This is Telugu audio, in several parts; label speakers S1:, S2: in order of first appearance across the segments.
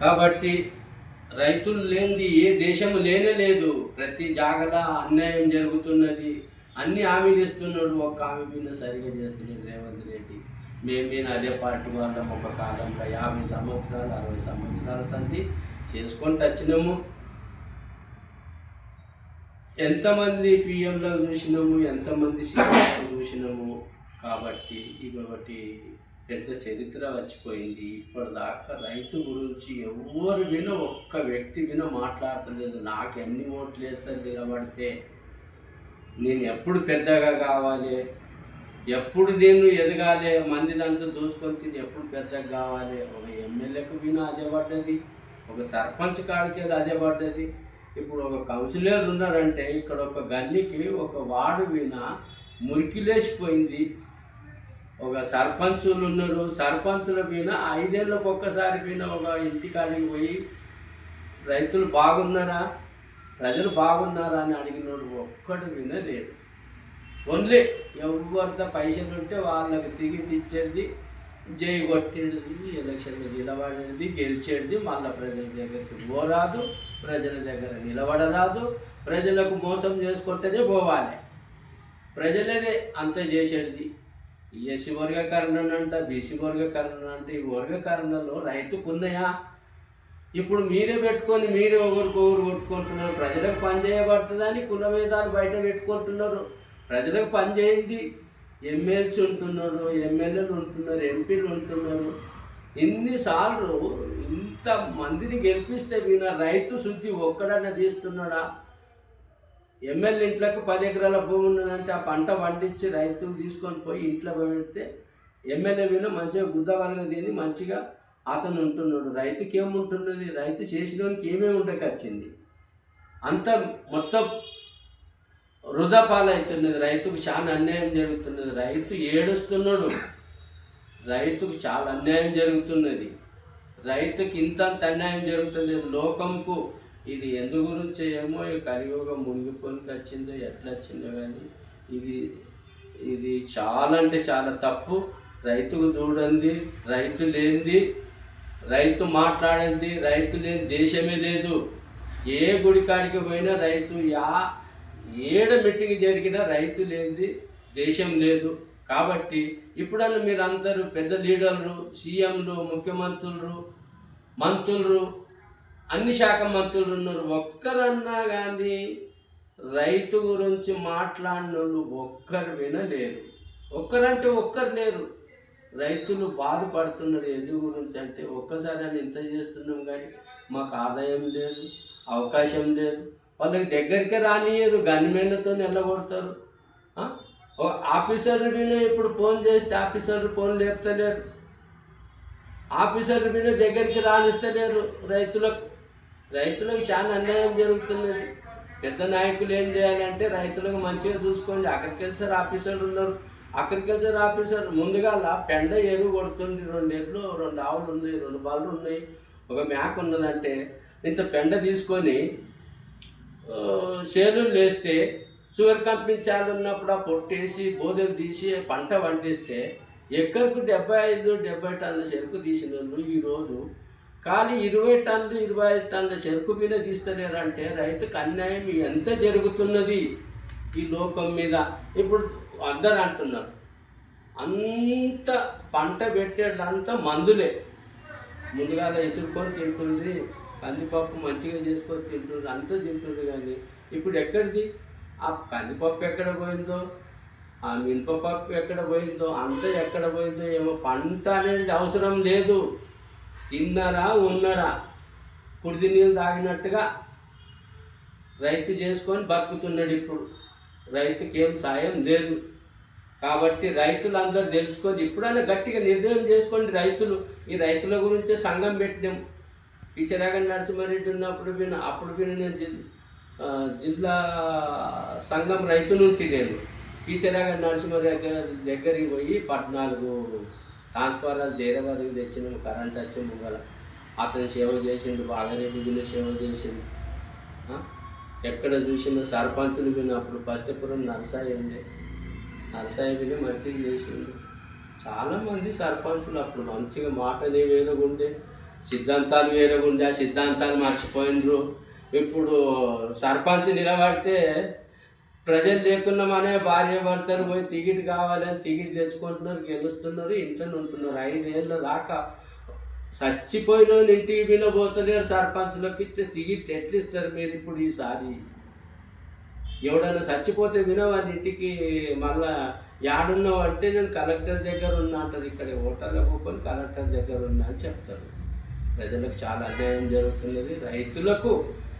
S1: కాబట్టి రైతులు లేనిది ఏ దేశము లేనే లేదు. ప్రతి జాగల అన్యాయం జరుగుతున్నది. అన్ని హామీలు ఇస్తున్నాడు. ఒక్క హామీ మీద సరిగా చేస్తున్నాడు రేవంత్ రెడ్డి. మేము మీద అదే పార్టీ వాళ్ళం ఒక కాలంలో యాభై సంవత్సరాలు అరవై సంవత్సరాల సంధి చేసుకుంటూ వచ్చినాము. ఎంతమంది పిఎంలో చూసినాము ఎంతమంది సీఎంలో చూసినాము. కాబట్టి ఇదొకటి పెద్ద చరిత్ర వచ్చిపోయింది. ఇప్పటిదాకా రైతు గురించి ఎవరు విన ఒక్క వ్యక్తి విన మాట్లాడతలేదు. నాకు ఎన్ని ఓట్లు వేస్తారు నిలబడితే. నేను ఎప్పుడు పెద్దగా కావాలి? ఎప్పుడు నేను ఎదగాలి? మందిదంతా దూసుకొని తిని ఎప్పుడు పెద్దగా కావాలి? ఒక ఎమ్మెల్యేకు విన అదే పడ్డది. ఒక సర్పంచ్ కాడికి అదే పడ్డది. ఇప్పుడు ఒక కౌన్సిలర్ ఉన్నారంటే ఇక్కడ ఒక గల్లీకి ఒక వార్డు విన మురికిలేసిపోయింది. ఒక సర్పంచులు ఉన్నారు. సర్పంచుల పైన ఐదేళ్ళకి ఒక్కసారి పైన ఒక ఇంటికాడికి పోయి రైతులు బాగున్నారా? ప్రజలు బాగున్నారా అని అడిగినోడు ఒక్కడు వినలేడు ఓన్లీ ఎవరితో పైసలు ఉంటే వాళ్ళకి టికెట్ ఇచ్చేది జై కొట్టేది ఎలక్షన్లో నిలబడేది గెలిచేది మళ్ళీ ప్రజల దగ్గరికి పోరాదు ప్రజల దగ్గర నిలబడరాదు ప్రజలకు మోసం చేసుకుంటేనే పోవాలి. ప్రజలదే అంత చేసేది. ఎస్సీ వర్గీకరణ అంట బీసీ వర్గీకరణ అంటే ఈ వర్గీకరణలో రైతుకు ఉన్నాయా ఇప్పుడు మీరే పెట్టుకొని మీరే ఒకరికొకరు కొట్టుకుంటున్నారు. ప్రజలకు పని చేయబడుతుందని కుల బయట పెట్టుకుంటున్నారు. ప్రజలకు పని చేయండి. ఎమ్మెల్సీ ఉంటున్నారు ఎమ్మెల్యేలు ఉంటున్నారు ఎంపీలు ఉంటున్నారు. ఇన్నిసార్లు ఇంత మందిని గెలిపిస్తే వీణ రైతు శుద్ధి ఒక్కడన్నా తీస్తున్నాడా? ఎమ్మెల్యే ఇంట్లోకి పది ఎకరాల భూమి ఉన్నదంటే ఆ పంట పండించి రైతులు తీసుకొని పోయి ఇంట్లో పెడితే ఎమ్మెల్యే మీద మంచిగా గుద్దవలగా తిని మంచిగా అతను ఉంటున్నాడు. రైతుకి ఏముంటున్నది? రైతు చేసినోనికి ఏమేమి ఉండకొచ్చింది? అంత మొత్తం వృధా పాలవుతున్నది రైతుకు చాలా అన్యాయం జరుగుతున్నది. రైతు ఏడుస్తున్నాడు. రైతుకు చాలా అన్యాయం జరుగుతున్నది. రైతుకి ఇంతంత అన్యాయం జరుగుతుంది లోకంకు ఇది ఎందు గురించి ఏమో ఈ కలియుగం మునిగిపోనికి వచ్చిందో ఎట్లా వచ్చిందో కానీ ఇది ఇది చాలా అంటే చాలా తప్పు. రైతుకు చూడండి రైతు లేనిది రైతు మాట్లాడింది రైతు లేని దేశమే లేదు. ఏ గుడి కాడికి పోయినా రైతు యా ఏడ మీటింగ్ జరిగినా రైతు లేనిది దేశం లేదు. కాబట్టి ఇప్పుడన్నా మీరు అందరూ పెద్ద లీడర్లు సీఎంలు ముఖ్యమంత్రులు మంత్రులు అన్ని శాఖ మంత్రులు ఉన్నారు. ఒక్కరన్నా కానీ రైతు గురించి మాట్లాడిన వాళ్ళు ఒక్కరు వినలేరు. ఒక్కరంటే ఒక్కరు లేరు. రైతులు బాధపడుతున్నారు. ఎందు గురించి అంటే ఒక్కసారి అని ఇంత చేస్తున్నాం కానీ మాకు ఆదాయం లేదు అవకాశం లేదు. వాళ్ళకి దగ్గరికే రానియరు గన్మెన్లతో నిలబడతారు. ఆ? ఆఫీసర్లు మీద ఇప్పుడు ఫోన్ చేస్తే ఆఫీసర్లు ఫోన్ లేపుతలేరు. ఆఫీసర్లు మీద దగ్గరికి రానిస్తలేరు రైతులకు. రైతులకు చాలా అన్యాయం జరుగుతున్నది. పెద్ద నాయకులు ఏం చేయాలంటే రైతులకు మంచిగా చూసుకోండి. అగ్రికల్చర్ ఆఫీసర్లు ఉన్నారు. అగ్రికల్చర్ ఆఫీసర్ ముందుగా పెండ ఎరువు కొడుతుంది. రెండు ఎడ్లు రెండు ఆవులు ఉన్నాయి రెండు బాళ్ళు ఉన్నాయి. ఒక మేక ఉన్నదంటే ఇంత పెండ తీసుకొని ఆ, చేనులు వేస్తే షుగర్ కంపెనీ చాలు ఉన్నప్పుడు ఆ పొట్టేసి బోధలు తీసి పంట పండిస్తే ఎక్కడికి డెబ్బై ఐదు డెబ్బై టన్నుల చెరుకు తీసిన వాళ్ళు ఈరోజు కానీ ఇరవై టన్నులు ఇరవై ఐదు టన్నుల చెరుకు మీద తీస్తలేరంటే రైతుకు అన్యాయం ఎంత జరుగుతున్నది ఈ లోకం మీద? ఇప్పుడు అందరు అంటున్నారు అంత పంట పెట్టేదంతా మందులే. ముందుగా ఇసురుకొని తింటుంది కందిపప్పు మంచిగా చేసుకొని తింటుంది అంతా తింటుంది కానీ ఇప్పుడు ఎక్కడిది? ఆ కందిపప్పు ఎక్కడ పోయిందో ఆ మినపప్పు ఎక్కడ పోయిందో అంత ఎక్కడ పోయిందో ఏమో పంట అనేది అవసరం లేదు. తిన్నారా ఉన్నారా? కుడిది నీళ్ళు తాగినట్టుగా రైతు చేసుకొని బతుకుతున్నాడు ఇప్పుడు. రైతుకి ఏం సాయం లేదు. కాబట్టి రైతులందరూ తెలుసుకొని ఇప్పుడైనా గట్టిగా నిర్ణయం చేసుకోండి రైతులు. ఈ రైతుల గురించే సంఘం పెట్టినాం. పిచ్చరాగ నరసింహారెడ్డి ఉన్నప్పుడు విన అప్పుడు విన నేను జిల్లా సంఘం రైతు నుండి నేను. పిచ్చరాగ నరసింహారెడ్డి దగ్గర దగ్గరికి పోయి పద్నాలుగు ట్రాన్స్ఫారాలు దేరవారికి తెచ్చిండు కరెంట్ వచ్చి ముంగల అతను సేవ చేసిండు బాగారెడ్డి విన సేవ చేసిండు. ఎక్కడ చూసిన సర్పంచులు విన్నప్పుడు పస్తపురం నరసాయి ఉండే నరసాయి విని మంచిగా చేసిండు చాలామంది సర్పంచులు అప్పుడు మంచిగా మాటలు వేరుగుండే సిద్ధాంతాలు వేరేగా ఉండే ఆ సిద్ధాంతాలు మర్చిపోయినరు ఇప్పుడు సర్పంచ్ నిలబడితే ప్రజలు లేకున్నామనే భార్య భర్తలు పోయి టికెట్ కావాలని టికెట్ తెచ్చుకుంటున్నారు గెలుస్తున్నారు ఇంట్లో ఉంటున్నారు. ఐదేళ్ళ దాకా చచ్చిపోయిన వాళ్ళు ఇంటికి పోతలేరు సర్పంచ్లకు ఇట్లా టికెట్ ఎట్లా ఇస్తారు మీరు ఇప్పుడు ఈసారి? ఎవడన్నా చచ్చిపోతే వినవాని ఇంటికి మళ్ళా యాడున్నావు అంటే నేను కలెక్టర్ దగ్గర ఉన్నా అంటారు. ఇక్కడ హోటల్లో కూకొని కలెక్టర్ దగ్గర ఉన్నా అని చెప్తారు. ప్రజలకు చాలా అన్యాయం జరుగుతున్నది. రైతులకు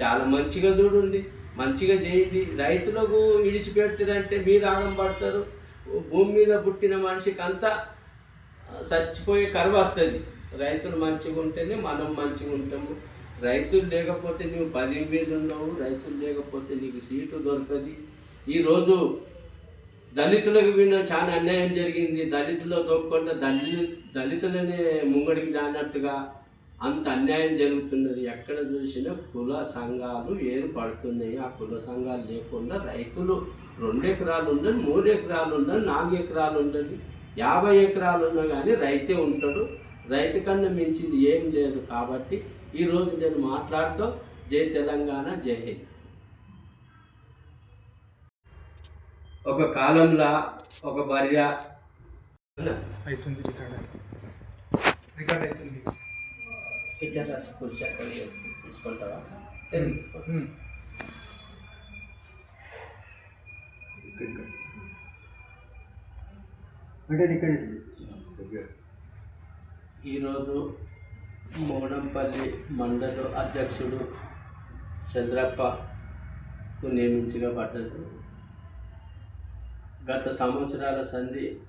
S1: చాలా మంచిగా చూడండి. మంచిగా చేయండి రైతులకు ఇడిచిపెడతారంటే మీరు ఆగం పడతారు. భూమి మీద పుట్టిన మనిషికి అంతా చచ్చిపోయే కరువు వస్తుంది. రైతులు మంచిగా ఉంటేనే మనం మంచిగా ఉంటాము. రైతులు లేకపోతే నువ్వు పది మీద ఉన్నావు. రైతులు లేకపోతే నీకు సీటు దొరకదు. ఈరోజు దళితులకు విన్న చాలా అన్యాయం జరిగింది. దళితులు తోకుండా దళి దళితులనే ముంగడికి దానట్టుగా అంత అన్యాయం జరుగుతున్నది. ఎక్కడ చూసినా కుల సంఘాలు ఏర్పడుతున్నాయి. ఆ కుల సంఘాలు లేకుండా రైతులు రెండు ఎకరాలు ఉందని మూడు ఎకరాలు ఉందని నాలుగు ఎకరాలు ఉందని యాభై ఎకరాలు ఉన్నా కానీ రైతే ఉంటాడు. రైతు కన్నా మించింది ఏం లేదు కాబట్టి ఈరోజు నేను మాట్లాడుతూ జై తెలంగాణ జై హింద్. ఒక కాలంలో ఒక భార్య
S2: అవుతుంది రికార్డ్. రికార్డ్ అవుతుంది.
S1: పిక్చర్ రాసి కూర్చో అక్కడ తీసుకుంటావా? తీసుకో.
S3: అంటే ఇక్కడ
S1: ఈరోజు మోడంపల్లి మండల అధ్యక్షుడు చంద్రప్పకు నియమించబడ్డది. గత సంవత్సరాల సంధి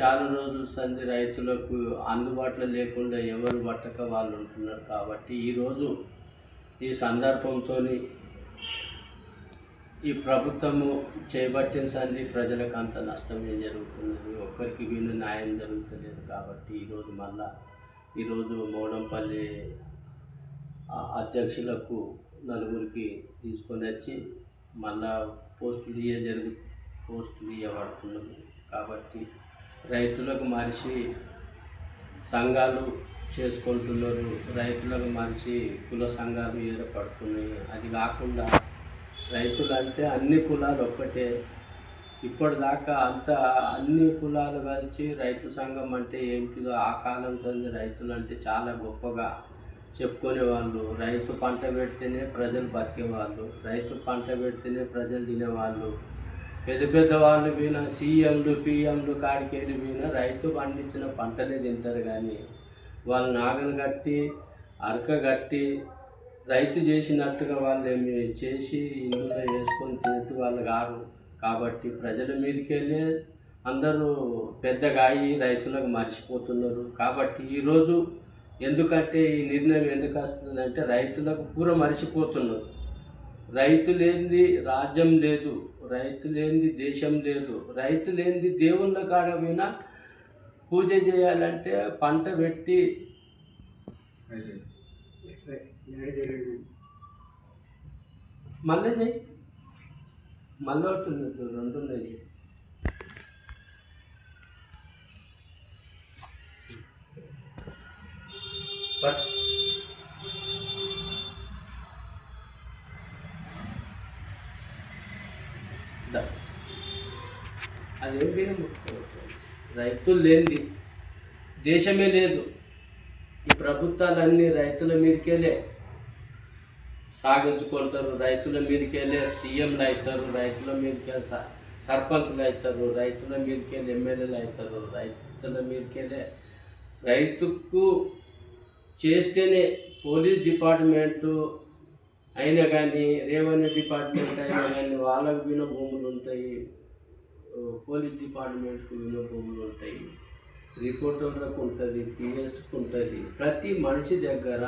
S1: చాలా రోజుల సంది రైతులకు అందుబాటులో లేకుండా ఎవరు పట్టక వాళ్ళు ఉంటున్నారు కాబట్టి ఈరోజు ఈ సందర్భంతో ఈ ప్రభుత్వము చేపట్టిన సంది ప్రజలకు అంత నష్టమే జరుగుతున్నది. ఒక్కరికి వీళ్ళు న్యాయం జరుగుతలేదు కాబట్టి ఈరోజు మళ్ళా ఈరోజు మోడంపల్లి అధ్యక్షులకు నలుగురికి తీసుకొని వచ్చి మళ్ళా పోస్టులు ఇయ్య జరుగు పోస్టులు ఇవ్వబడుతున్నది కాబట్టి రైతులకు మనిషి సంఘాలు చేసుకుంటున్నారు. రైతులకు మనిషి కుల సంఘాలు ఏర్పడుతున్నాయి. అది కాకుండా రైతులు అంటే అన్ని కులాలు ఒక్కటే. ఇప్పటిదాకా అంత అన్ని కులాలు కలిసి రైతు సంఘం అంటే ఏంటిదో ఆ కాలం సంది రైతులు అంటే చాలా గొప్పగా చెప్పుకునేవాళ్ళు. రైతు పంట పెడితేనే ప్రజలు బతికేవాళ్ళు. రైతు పంట పెడితేనే ప్రజలు తినేవాళ్ళు. పెద్ద పెద్ద వాళ్ళు వీణ సీఎంలు పిఎంలు కాడికి వెళ్ళి రైతు పండించిన పంటలే తింటారు కానీ వాళ్ళు నాగను కట్టి అరక కట్టి రైతు చేసినట్టుగా వాళ్ళు ఏమి చేసి ఇందులో వేసుకొని తింటూ వాళ్ళు కారు కాబట్టి ప్రజల మీదకి వెళ్ళి అందరూ పెద్దగా అయ్యి రైతులకు మర్చిపోతున్నారు. కాబట్టి ఈరోజు ఎందుకంటే ఈ నిర్ణయం ఎందుకు వస్తుందంటే రైతులకు పూర మర్చిపోతున్నారు. రైతు లేనిది రాజ్యం లేదు. రైతు లేనిది దేశం లేదు. రైతు లేనిది దేవుళ్ళ కాడ పోయినా పూజ చేయాలంటే పంట పెట్టి మళ్ళీ చేయి మళ్ళీ ఒకటి ఇప్పుడు రెండు ఉన్నాయి బట్ అదేం పేరు రైతులు లేనిది. దేశమే లేదు. ఈ ప్రభుత్వాలన్నీ రైతుల మీదకెళ్ళే సాగించుకుంటారు రైతుల మీదకెళ్ళే సీఎంలు అవుతారు రైతుల మీదకెళ్ళి స- సర్పంచ్లు అవుతారు రైతుల మీదకెళ్ళి ఎమ్మెల్యేలు అవుతారు రైతుల మీదకెళ్ళే రైతుకు చేస్తేనే పోలీస్ డిపార్ట్మెంటు అయినా కానీ రెవెన్యూ డిపార్ట్మెంట్ అయినా కానీ వాళ్ళకు విన భూములు ఉంటాయి. పోలీస్ డిపార్ట్మెంట్కు విన ఉంటాయి. రిపోర్టర్లకు ఉంటుంది పిఎస్కి ఉంటుంది. ప్రతి మనిషి దగ్గర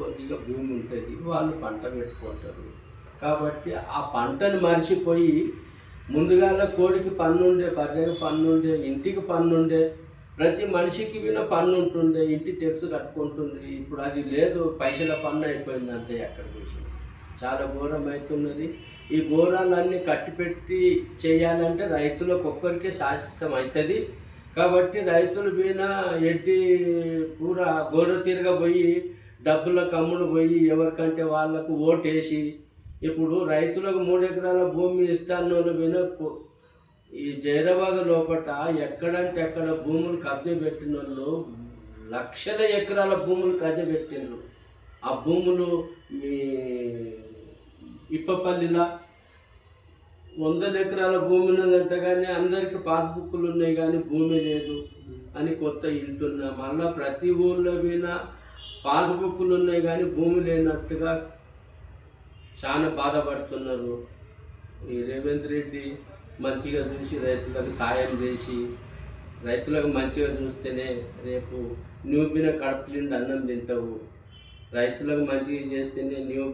S1: కొద్దిగా భూమి ఉంటుంది వాళ్ళు పంట పెట్టుకుంటారు. కాబట్టి ఆ పంటను మర్చిపోయి ముందుగాల కోడికి పన్ను ఉండే బర్రెకి పన్ను ఉండే ఇంటికి పన్ను ఉండే ప్రతి మనిషికి విన పన్ను ఉంటుండే ఇంటి ట్యాక్స్ కట్టుకుంటుంది. ఇప్పుడు అది లేదు పైసల పన్ను అయిపోయింది అంతే ఎక్కడ చూసి చాలా ఘోరం అవుతున్నది ఈ ఘోరాలన్నీ కట్టిపెట్టి చేయాలంటే రైతులకు ఒక్కరికే శాశ్వతం అవుతుంది కాబట్టి రైతులు బీన ఎట్టి కూర గోడ తీరుగా పోయి డబ్బుల కమ్ములు పోయి ఎవరికంటే వాళ్ళకు ఓటేసి ఇప్పుడు రైతులకు మూడు ఎకరాల భూమి ఇస్తాను బీన ఈ జైరాబాద్ లోపట ఎక్కడంటే ఎక్కడ భూములు కబ్జా పెట్టిన వాళ్ళు లక్షల ఎకరాల భూములు కబ్జా పెట్టిండ్రు. ఆ భూములు మీ ఇప్పపల్లిల వందల ఎకరాల భూమి ఉన్నదంట కానీ అందరికి పాస్బుక్లు ఉన్నాయి కానీ భూమి లేదు అని కొత్త ఇంటున్నా. మళ్ళీ ప్రతి ఊళ్ళో పోయిన పాస్బుక్లు ఉన్నాయి కానీ భూమి లేనట్టుగా చాలా బాధపడుతున్నారు. ఈ రేవంత్ రెడ్డి మంచిగా చూసి రైతులకు సాయం చేసి రైతులకు మంచిగా చూస్తేనే రేపు నువ్వు కడుపు నిండి అన్నం తింటావు. రైతులకు మంచిగా చేస్తేనే నువ్వు